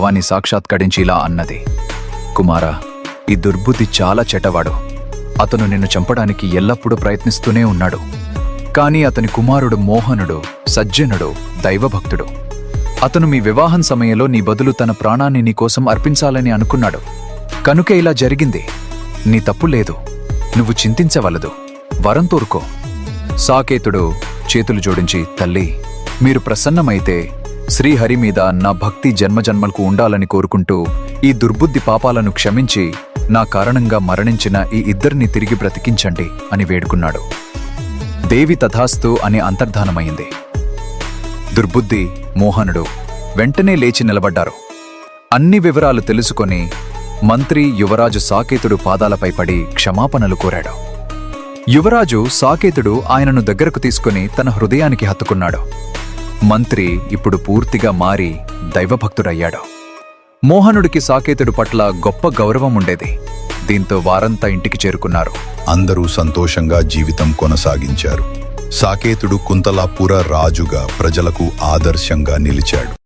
వాని సాక్షాత్కరించి ఇలా అన్నది. కుమారా ఈ దుర్బుద్ధి చాలా చెటవాడు అతను నిన్ను చంపడానికి ఎల్లప్పుడూ ప్రయత్నిస్తూనే ఉన్నాడు. కాని అతని కుమారుడు మోహనుడు సజ్జనుడు దైవభక్తుడు. అతను మీ వివాహం సమయంలో నీ బదులు తన ప్రాణాన్ని నీకోసం అర్పించాలని అనుకున్నాడు. కనుకే ఇలా జరిగింది. నీ తప్పు లేదు. నువ్వు చింతించవలదు. వరం తోరుకో. సాకేతుడు చేతులు జోడించి తల్లి మీరు ప్రసన్నమైతే శ్రీహరి మీద నా భక్తి జన్మజన్మలకు ఉండాలని కోరుకుంటూ ఈ దుర్బుద్ధి పాపాలను క్షమించి నా కారణంగా మరణించిన ఈ ఇద్దరిని తిరిగి బ్రతికించండి అని వేడుకున్నాడు. దేవి తథాస్తు అని అంతర్ధానమైంది. దుర్బుద్ధి మోహనుడు వెంటనే లేచి నిలబడ్డారు. అన్ని వివరాలు తెలుసుకొని మంత్రి యువరాజు సాకేతుడు పాదాలపై పడి క్షమాపణలు కోరాడు. యువరాజు సాకేతుడు ఆయనను దగ్గరకు తీసుకుని తన హృదయానికి హత్తుకున్నాడు. మంత్రి ఇప్పుడు పూర్తిగా మారి దైవభక్తుడయ్యాడు. మోహనుడికి సాకేతుడు పట్ల గొప్ప గౌరవం ఉండేది. దీంతో వారంతా ఇంటికి చేరుకున్నారు. అందరూ సంతోషంగా జీవితం కొనసాగించారు. సాకేతుడు కుంతలాపుర రాజుగా ప్రజలకు ఆదర్శంగా నిలిచాడు.